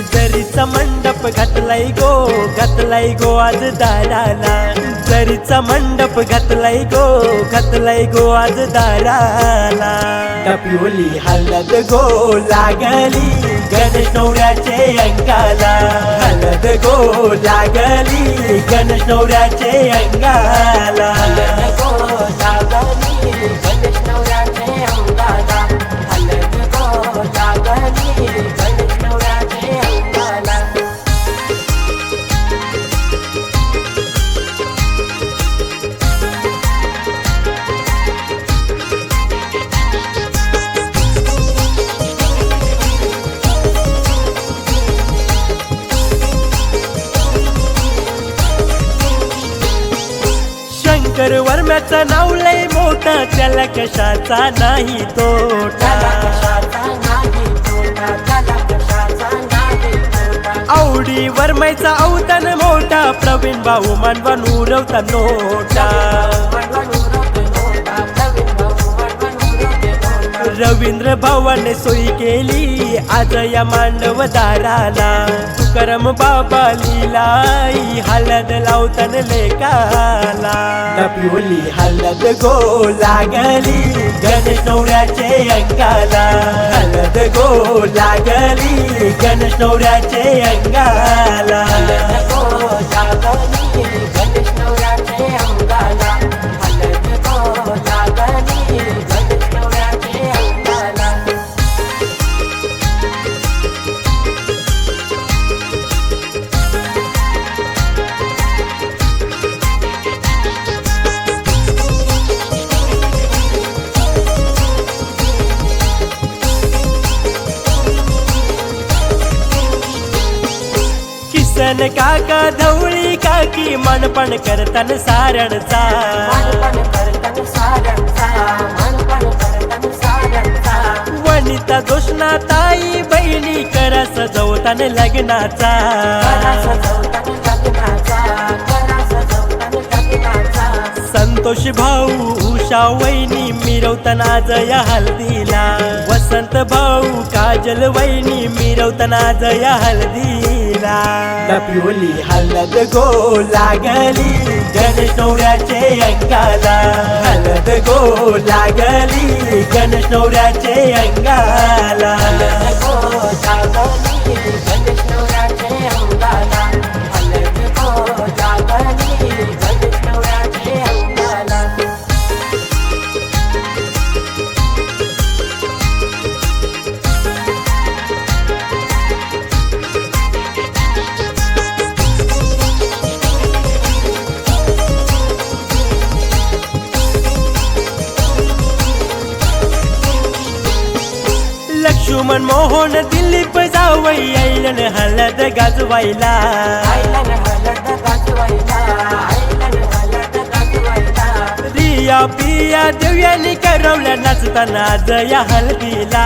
जरीचा मंडप घातलाय गो घातलाय गो आज दाराला. जरीचा मंडप घातलाय गो घातलाय गो आज दाराला. टपिवली हलद गो लागली गणेश नवऱ्याचे अंगाला. हलद गो लागली गणेश नवऱ्याचे अंगाला. शंकर वर्म्याचा नाव लय मोठा. त्याला कशाचा नाही तोटा. आवडी वर्मायचा अवतान मोठा. प्रवीण भाऊ मानवा उरवता नोटा. रवींद्र भावाने सोयी केली. आज या मांडव दाराला तुकाराम बाबा लिलाई हलद लावतन लेकाला. टपिवली हलद गो लागली. गणेश नवऱ्याचे अंगाला. हलद गो लागली. गणेश नवऱ्याचे अंगाला. किसन काका धवळी काकी मनपण करतन सारणचा वनिता दोषणा ताई बहिणी करा सजवतान लग्नाचा. संतोष भाऊ उषा वहिनी मिरवताना जया हल्दीला. वसंत भाऊ काजल वहिनी मिरवताना जया हल्दीला टपिवली हलद गो लागली गणेश नवऱ्याचे अंगाला. हलद गो लागली गणेश नवऱ्याचे अंगाला. लक्ष्मण मोहन दिलीप जावई ऐलन हलद गाजवायला. रिया पिया देव्यानी करवल्या नाचताना जया हलदीला.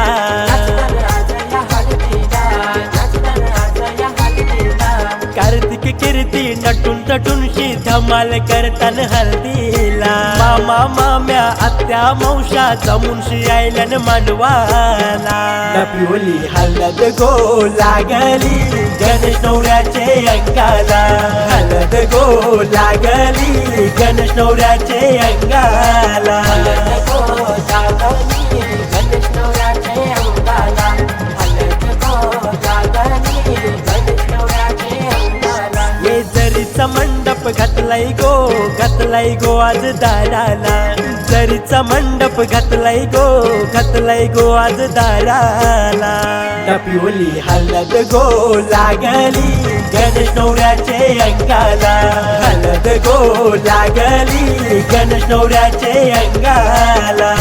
कार्तिक कीर्ती नटून तटून शी धमाल करतान हल्दीला. मामा माम्या आत्या मौशा जमून शी आयलन मांडवाला टपिवली हलद गो लागली गणेश नवऱ्याचे अंगाला. हलद गो लागली गणेश नवऱ्याचे अंगाला. जरीचा मंडप घातलाय गो घातलाय गो आज दाराला. जरीचा मंडप घातलाय गो घातलाय गो आज दाराला. टपिवली हलद गो लागली गणेश नवऱ्याचे अंगाला. हलद गो लागली गणेश नवऱ्याचे अंगाला.